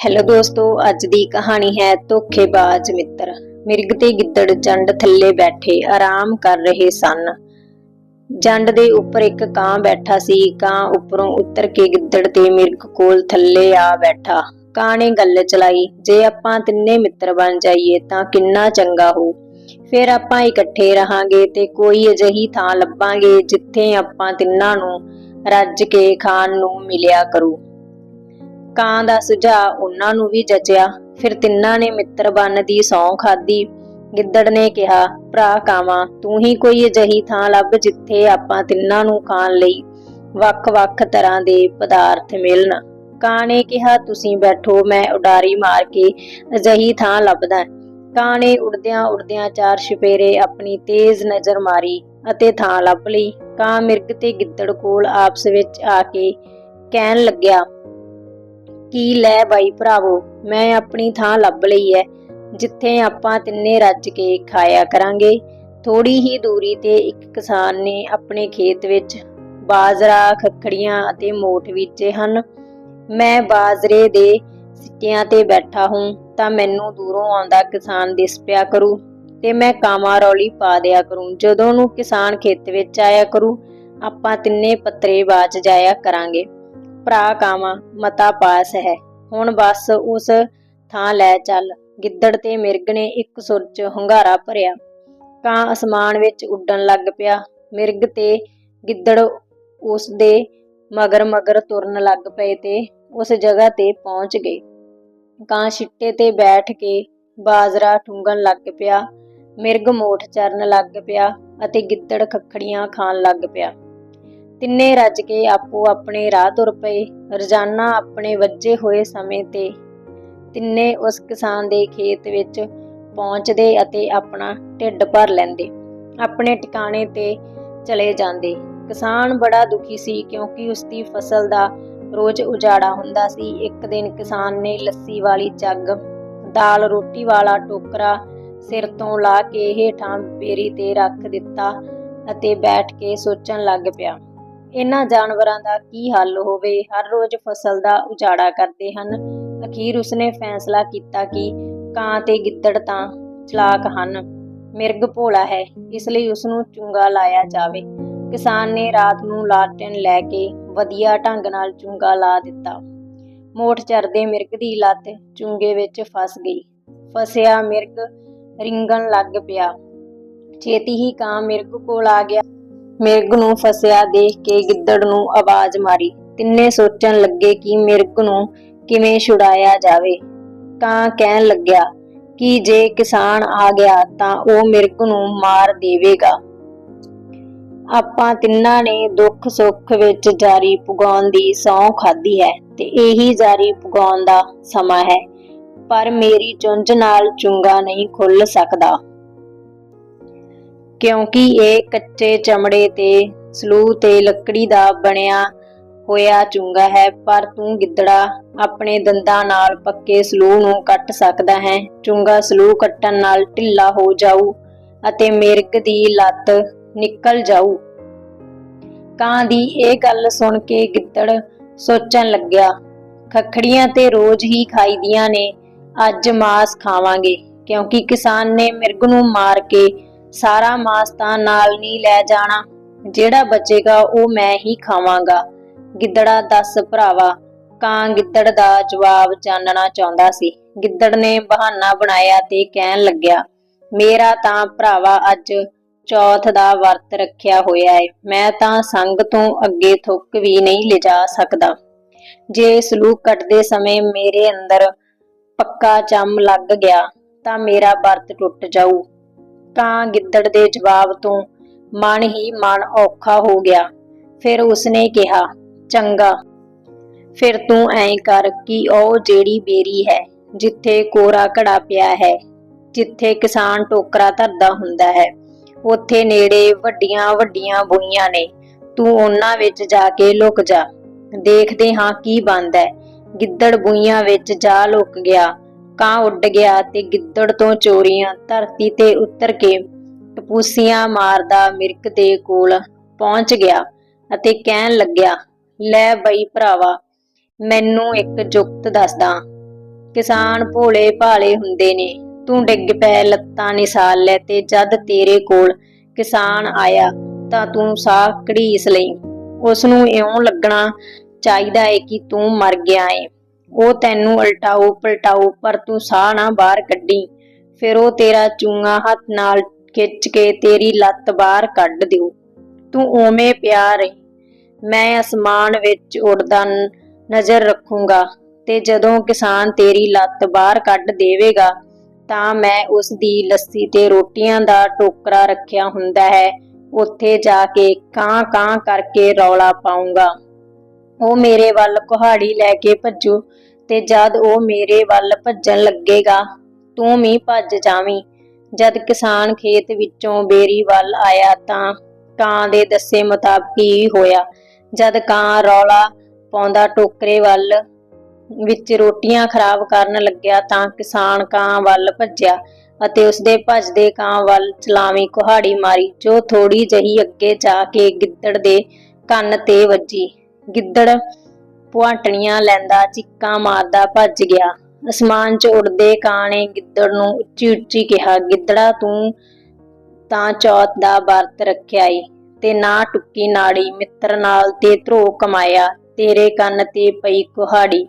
Hello ਦੋਸਤੋ, ਅੱਜ ਦੀ ਕਹਾਣੀ ਹੈ ਧੋਖੇਬਾਜ਼ ਮਿੱਤਰ। ਮਿਰਗ ਤੇ ਗਿੱਦੜ ਜੰਡ ਥੱਲੇ ਬੈਠੇ, ਆਰਾਮ ਕਰ ਰਹੇ ਸਨ। ਜੰਡ ਦੇ ਉੱਪਰ ਇੱਕ ਕਾਂ ਬੈਠਾ ਸੀ। ਕਾਂ ਉੱਪਰੋਂ ਉਤਰ ਕੇ ਗਿੱਦੜ ਤੇ ਮਿਰਗ ਕੋਲ ਥੱਲੇ ਆ ਬੈਠਾ। ਕਾਂ ਨੇ ਗੱਲ ਚਲਾਈ, ਜੇ ਆਪਾਂ ਤਿੰਨੇ ਮਿੱਤਰ ਬਣ ਜਾਈਏ ਤਾਂ ਕਿੰਨਾ ਚੰਗਾ ਹੋ। ਫਿਰ ਆਪਾਂ ਇਕੱਠੇ ਰਹਾਂਗੇ ਤੇ ਕੋਈ ਅਜਿਹੀ ਥਾਂ ਲੱਭਾਂਗੇ ਜਿੱਥੇ ਆਪਾਂ ਤਿੰਨਾਂ ਨੂੰ ਰੱਜ ਕੇ ਖਾਣ ਨੂੰ ਮਿਲਿਆ ਕਰੂ। ਕਾਂ ਦਾ ਸੁਝਾਅ ਉਹਨਾਂ ਨੂੰ ਵੀ ਜਚਿਆ। ਫਿਰ ਤਿੰਨਾਂ ਨੇ ਮਿੱਤਰ ਬਣ ਦੀ ਸਹੁੰ ਖਾਦੀ ਗਿੱਦੜ ਨੇ ਕਿਹਾ, ਭਰਾ ਕਾਵਾਂ, ਤੂੰ ਹੀ ਕੋਈ ਅਜਿਹੀ ਥਾਂ ਲੱਭ ਜਿੱਥੇ ਆਪਾਂ ਤਿੰਨਾਂ ਨੂੰ ਖਾਣ ਲਈ ਵੱਖ-ਵੱਖ ਤਰ੍ਹਾਂ ਦੇ ਪਦਾਰਥ ਮਿਲਣ। ਕਾਂ ਨੇ ਕਿਹਾ, ਤੁਸੀਂ ਬੈਠੋ, ਮੈਂ ਉਡਾਰੀ ਮਾਰ ਕੇ ਅਜਿਹੀ ਥਾਂ ਲੱਭਦਾ ਕਾਂ ਨੇ ਉੜਦਿਆਂ ਉੜਦਿਆਂ ਚਾਰ ਛਪੇਰੇ ਆਪਣੀ ਤੇਜ਼ ਨਜ਼ਰ ਮਾਰੀ ਅਤੇ ਥਾਂ ਲੱਭ ਲਈ। ਕਾਂ ਮਿਰਗ ਤੇ ਗਿੱਦੜ ਕੋਲ ਆਪਸ ਵਿੱਚ ਆ ਕੇ ਕਹਿਣ ਲੱਗਿਆ ਕੀ ਲੈ ਬਾਈ ਭਰਾਵੋ, ਮੈਂ ਆਪਣੀ ਥਾਂ ਲੱਭ ਲਈ ਐ। ਜਿੱਥੇ ਆਪਾਂ ਤਿੰਨੇ ਰੱਜ ਕੇ ਖਾਇਆ ਕਰਾਂਗੇ। ਥੋੜੀ ਹੀ ਦੂਰੀ ਤੇ ਇੱਕ ਕਿਸਾਨ ਨੇ ਆਪਣੇ ਖੇਤ ਵਿੱਚ ਬਾਜਰਾ, ਖੱਖੜੀਆਂ ਅਤੇ ਮੋਠ ਬੀਜੇ ਹਨ। ਮੈਂ ਬਾਜਰੇ ਦੇ ਸਿੱਟਿਆਂ ਤੇ ਬੈਠਾ ਹੂੰ, ਤਾਂ ਮੈਨੂੰ ਦੂਰੋਂ ਆਉਂਦਾ ਕਿਸਾਨ ਦਿਸ ਪਿਆ ਕਰੂ ਤੇ ਮੈਂ ਕਾਮਾ ਰੌਲੀ ਪਾ ਦਿਆ ਕਰੂੰ। ਜਦੋਂ ਨੂੰ ਕਿਸਾਨ ਖੇਤ ਵਿੱਚ ਆਇਆ ਕਰੂ, ਆਪਾਂ ਤਿੰਨੇ ਪੱਤਰੇ ਬਾਚ ਜਾਇਆ ਕਰਾਂਗੇ। ਭਰਾ ਕਾਵਾਂ ਮਤਾ ਪਾਸ ਹੈ। ਹੁਣ ਬਸ ਉਸ ਥਾਂ ਲੈ ਚੱਲ। ਗਿੱਦੜ ਤੇ ਮਿਰਗ ਨੇ ਇੱਕ ਸੁਰ ਚ ਹੁੰਗਾਰਾ ਭਰਿਆ। ਕਾਂ ਅਸਮਾਨ ਵਿੱਚ ਉੱਡਣ ਲੱਗ ਪਿਆ। ਮਿਰਗ ਤੇ ਗਿੱਦੜ ਉਸ ਦੇ ਮਗਰ ਮਗਰ ਤੁਰਨ ਲੱਗ ਪਏ ਤੇ ਉਸ ਜਗ੍ਹਾ ਤੇ ਪਹੁੰਚ ਗਏ। ਕਾਂ ਛਿੱਟੇ ਤੇ ਬੈਠ ਕੇ ਬਾਜਰਾ ਠੁੰਗਣ ਲੱਗ ਪਿਆ। ਮਿਰਗ ਮੋਠ ਚਰਨ ਲੱਗ ਪਿਆ ਅਤੇ ਗਿੱਦੜ ਖੱਖੜੀਆਂ ਖਾਣ ਲੱਗ ਪਿਆ। ਤਿੰਨੇ ਰੱਜ ਕੇ ਆਪੋ ਆਪਣੇ ਰਾਹ ਤੁਰ ਪਏ, ਰੋਜ਼ਾਨਾ ਆਪਣੇ ਵੱਜੇ ਹੋਏ ਸਮੇਂ ਤੇ। ਤਿੰਨੇ ਉਸ ਕਿਸਾਨ ਦੇ ਖੇਤ ਵਿੱਚ ਪਹੁੰਚਦੇ ਅਤੇ ਆਪਣਾ ਢਿੱਡ ਭਰ ਲੈਂਦੇ, ਆਪਣੇ ਟਿਕਾਣੇ ਤੇ ਚਲੇ ਜਾਂਦੇ। ਕਿਸਾਨ ਬੜਾ ਦੁਖੀ ਸੀ ਕਿਉਂਕਿ ਉਸ ਦੀ ਫਸਲ ਦਾ ਰੋਜ਼ ਉਜਾੜਾ ਹੁੰਦਾ ਸੀ। ਇੱਕ ਦਿਨ ਕਿਸਾਨ ਨੇ ਲੱਸੀ ਵਾਲੀ ਜੱਗ, ਦਾਲ, ਰੋਟੀ ਵਾਲਾ ਟੋਕਰਾ ਸਿਰ ਤੋਂ ਲਾ ਕੇ ਹੇਠਾਂ ਬੇਰੀ ਤੇ ਰੱਖ ਦਿੱਤਾ ਅਤੇ ਬੈਠ ਕੇ ਸੋਚਣ ਲੱਗ ਪਿਆ। ਇਹਨਾਂ ਜਾਨਵਰਾਂ ਦਾ ਕੀ ਹੱਲ ਹੋਵੇ? ਹਰ ਰੋਜ਼ ਫਸਲ ਦਾ ਉਜਾੜਾ ਕਰਦੇ ਹਨ। ਅਖੀਰ ਉਸਨੇ ਫੈਸਲਾ ਕੀਤਾ ਕਿ ਕਾਂ ਤੇ ਗਿੱਦੜ ਤਾਂ ਚਲਾਕ ਹਨ। ਮਿਰਗ ਭੋਲਾ ਹੈ, ਇਸ ਲਈ ਉਸ ਨੂੰ ਚੁੰਗਾ ਲਾਇਆ ਜਾਵੇ। ਕਿਸਾਨ ਨੇ ਰਾਤ ਨੂੰ ਲਾਲਟਨ ਲੈ ਕੇ ਵਧੀਆ ਢੰਗ ਨਾਲ ਚੁੰਗਾ ਲਾ ਦਿੱਤਾ। ਮੋਠ ਚਰਦੇ ਮਿਰਗ ਦੀ ਲੱਤ ਚੁੰਗੇ ਵਿੱਚ ਫਸ ਗਈ। ਫਸਿਆ ਮਿਰਗ ਰਿੰਗਣ ਲੱਗ ਪਿਆ। ਛੇਤੀ ਹੀ ਕਾਂ ਮਿਰਗ ਕੋਲ ਆ ਗਿਆ। ਮਿਰਗ ਨੂੰ ਫਸਿਆ ਦੇਖ ਕੇ ਗਿੱਦੜ ਨੂੰ ਆਵਾਜ਼ ਮਾਰੀ। ਤਿੰਨੇ ਸੋਚਣ ਲੱਗੇ ਕਿ ਮਿਰਗ ਨੂੰ ਕਿਵੇਂ ਛੁਡਾਇਆ ਜਾਵੇ। ਕਾਂ ਕਹਿਣ ਲੱਗਿਆ ਕਿ ਜੇ ਕਿਸਾਨ ਆ ਗਿਆ ਤਾਂ ਉਹ ਮਿਰਗ ਨੂੰ ਮਾਰ ਦੇਵੇਗਾ। ਆਪਾਂ ਤਿੰਨਾਂ ਨੇ ਦੁੱਖ ਸੁੱਖ ਵਿੱਚ ਜਾਰੀ ਪੁਗਾਉਣ ਦੀ ਸਹੁੰ ਖਾਧੀ ਹੈ ਤੇ ਇਹੀ ਜਾਰੀ ਪੁਗਾਉਣ ਦਾ ਸਮਾਂ ਹੈ। ਪਰ ਮੇਰੀ ਚੁੰਝ ਨਾਲ ਚੁੰਗਾ ਨਹੀਂ ਖੁੱਲ ਸਕਦਾ। ਕਿਉਂਕਿ ਇਹ ਕੱਚੇ ਚਮੜੇ ਤੇ ਸਲੂ ਤੇ ਲੱਕੜੀ ਦਾ ਬਣਿਆ ਹੋਇਆ ਚੁੰਗਾ ਹੈ, ਪਰ ਤੂੰ ਗਿੱਦੜਾ ਆਪਣੇ ਦੰਦਾਂ ਨਾਲ ਪੱਕੇ ਸਲੂ ਨੂੰ ਕੱਟ ਸਕਦਾ ਹੈ। ਚੁੰਗਾ ਸਲੂ ਕੱਟਣ ਨਾਲ ਢਿੱਲਾ ਹੋ ਜਾਊ ਅਤੇ ਮਿਰਗ ਦੀ ਲੱਤ ਨਿਕਲ ਜਾਊ। ਕਾਂ ਦੀ ਇਹ ਗੱਲ ਸੁਣ ਕੇ ਗਿੱਦੜ ਸੋਚਣ ਲੱਗਿਆ, ਖੱਖੜੀਆਂ ਤੇ ਰੋਜ਼ ਹੀ ਖਾਈਦੀਆਂ ਨੇ, ਅੱਜ ਮਾਸ ਖਾਵਾਂਗੇ, ਕਿਉਂਕਿ ਕਿਸਾਨ ਨੇ ਮਿਰਗ ਨੂੰ ਮਾਰ ਕੇ ਸਾਰਾ ਮਾਸ ਤਾਂ ਨਾਲ ਨਹੀਂ ਲੈ ਜਾਣਾ। ਜਿਹੜਾ ਬਚੇਗਾ ਉਹ ਮੈਂ ਹੀ ਖਾਵਾਂਗਾ। ਗਿੱਦੜਾ ਦੱਸ ਭਰਾਵਾ, ਕਾਂ ਗਿੱਦੜ ਦਾ ਜਵਾਬ ਜਾਣਨਾ ਚਾਹੁੰਦਾ ਸੀ। ਗਿੱਦੜ ਨੇ ਬਹਾਨਾ ਬਣਾਇਆ ਤੇ ਕਹਿਣ ਲੱਗਿਆ, ਮੇਰਾ ਤਾਂ ਭਰਾਵਾ ਅੱਜ ਚੌਥ ਦਾ ਵਰਤ ਰੱਖਿਆ ਹੋਇਆ ਹੈ ਮੈਂ ਤਾਂ ਸੰਗ ਤੋਂ ਅੱਗੇ ਥੁੱਕ ਵੀ ਨਹੀਂ ਲਿਜਾ ਸਕਦਾ। ਜੇ ਸਲੂਕ ਕੱਟਦੇ ਸਮੇਂ ਮੇਰੇ ਅੰਦਰ ਪੱਕਾ ਚੰਮ ਲੱਗ ਗਿਆ, ਤਾਂ ਮੇਰਾ ਵਰਤ ਟੁੱਟ ਜਾਊ। ਤਾਂ ਗਿੱਦੜ ਦੇ ਜਵਾਬ ਤੋਂ ਮਨ ਹੀ ਮਨ ਔਖਾ ਹੋ ਗਿਆ। ਫਿਰ ਉਸਨੇ ਕਿਹਾ, ਚੰਗਾ, ਫਿਰ ਤੂੰ ਐਂ ਕਰ ਕਿ ਉਹ ਜਿਹੜੀ ਬੇਰੀ ਹੈ, ਜਿੱਥੇ ਕੋਰਾ ਘੜਾ ਪਿਆ ਹੈ, ਜਿੱਥੇ ਕਿਸਾਨ ਟੋਕਰਾ ਧਰਦਾ ਹੁੰਦਾ ਹੈ, ਉੱਥੇ ਨੇੜੇ ਵੱਡੀਆਂ ਵੱਡੀਆਂ ਬੂਈਆਂ ਨੇ, ਤੂੰ ਉਹਨਾਂ ਵਿੱਚ ਜਾ ਕੇ ਲੁਕ ਜਾ। ਦੇਖਦੇ ਹਾਂ ਕੀ ਬਣਦਾ ਹੈ। ਗਿੱਦੜ ਬੂਈਆਂ ਵਿੱਚ ਜਾ ਲੁਕ ਗਿਆ। ਕਾਂ ਉੱਡ ਗਿਆ ਤੇ ਗਿੱਦੜ ਤੋਂ ਚੋਰੀਆਂ, ਧਰਤੀ ਤੇ ਉਤਰ ਕੇ ਟਪੂਸੀਆਂ ਮਾਰਦਾ ਮਿਰਕ ਦੇ ਕੋਲ ਪਹੁੰਚ ਗਿਆ ਅਤੇ ਕਹਿਣ ਲੱਗਿਆ, ਲੈ ਬਈ ਭਰਾਵਾ, ਮੈਨੂੰ ਇੱਕ ਜੁਗਤ ਦੱਸਦਾ। ਕਿਸਾਨ ਭੋਲੇ ਭਾਲੇ ਹੁੰਦੇ ਨੇ, ਤੂੰ ਡਿੱਗ ਪੈ ਲੱਤਾਂ ਨਿਸਾਲ ਲੈ ਤੇ ਜਦ ਤੇਰੇ ਕੋਲ ਕਿਸਾਨ ਆਇਆ ਤਾਂ ਤੂੰ ਸਾਹ ਘੜੀਸ ਲਈ। ਉਸ ਨੂੰ ਇਉਂ ਲੱਗਣਾ ਚਾਹੀਦਾ ਏ ਕਿ ਤੂੰ ਮਰ ਗਿਆ ਏ। ਉਹ ਤੈਨੂੰ ਉਲਟਾਉ ਪਲਟਾਉ ਪਰ ਤੂੰ ਸਾਹ ਨਾ ਬਾਹਰ ਕੱਢੀ। ਫਿਰ ਉਹ ਤੇਰਾ ਚੂੰਗਾ ਹੱਥ ਨਾਲ ਖਿੱਚ ਕੇ ਤੇਰੀ ਲੱਤ ਬਾਹਰ ਕੱਢ ਦਿਓ। ਤੂੰ ਓਵੇਂ ਪਿਆ ਰਹੀ ਮੈਂ ਅਸਮਾਨ ਵਿੱਚ ਉੱਡਦਾ ਨਜ਼ਰ ਰੱਖੂੰਗਾ ਤੇ ਜਦੋਂ ਕਿਸਾਨ ਤੇਰੀ ਲੱਤ ਬਾਹਰ ਕੱਢ ਦੇਵੇਗਾ, ਤਾਂ ਮੈਂ ਉਸ ਦੀ ਲੱਸੀ ਤੇ ਰੋਟੀਆਂ ਦਾ ਟੋਕਰਾ ਰੱਖਿਆ ਹੁੰਦਾ ਹੈ। ਉੱਥੇ ਜਾ ਕੇ ਕਾਂ ਕਾਂ ਕਰਕੇ ਰੌਲਾ ਪਾਉਂਗਾ ਉਹ ਮੇਰੇ ਵੱਲ ਕੁਹਾੜੀ ਲੈ ਕੇ ਭੱਜੂ ਤੇ ਜਦ ਉਹ ਮੇਰੇ ਵੱਲ ਭੱਜਣ ਲੱਗੇਗਾ, ਤੂੰ ਵੀ ਭੱਜ ਜਾਵੀਂ। ਜਦ ਕਿਸਾਨ ਖੇਤ ਵਿੱਚੋਂ ਬੇਰੀ ਵੱਲ ਆਇਆ ਤਾਂ ਕਾਂ ਦੇ ਦੱਸੇ ਮੁਤਾਬਕ ਹੀ ਹੋਇਆ। ਜਦ ਕਾਂ ਰੌਲਾ ਪਾਉਂਦਾ ਟੋਕਰੇ ਵੱਲ ਵਿੱਚ ਰੋਟੀਆਂ ਖਰਾਬ ਕਰਨ ਲੱਗਿਆ ਤਾਂ ਕਿਸਾਨ ਕਾਂ ਵੱਲ ਭੱਜਿਆ ਅਤੇ ਉਸਦੇ ਭੱਜਦੇ ਕਾਂ ਵੱਲ ਚਲਾਵੀਂ ਕੁਹਾੜੀ ਮਾਰੀ, ਜੋ ਥੋੜੀ ਜਹੀ ਅੱਗੇ ਜਾ ਕੇ ਗਿੱਦੜ ਦੇ ਕੰਨ ਤੇ ਵੱਜੀ। ਗਿੱਦੜ ਪੁਆਟਣੀਆਂ ਲੈਂਦਾ, ਚੀਕਾਂ ਮਾਰਦਾ, ਭੱਜ ਗਿਆ। ਅਸਮਾਨ 'ਚ ਉੜਦੇ ਕਾਂ ਨੇ ਗਿੱਦੜ ਨੂੰ ਉੱਚੀ ਉੱਚੀ ਕਿਹਾ, ਗਿੱਦੜਾ, ਤੂੰ ਤਾਂ ਚੌਥ ਦਾ ਵਰਤ ਰੱਖਿਆ ਈ ਤੇ ਨਾ ਟੁੱਕੀ ਨਾੜੀ ਮਿੱਤਰ ਨਾਲ ਤੇ ਧਰੋ ਕਮਾਇਆ, ਤੇਰੇ ਕੰਨ ਤੇ ਪਈ ਕੁਹਾੜੀ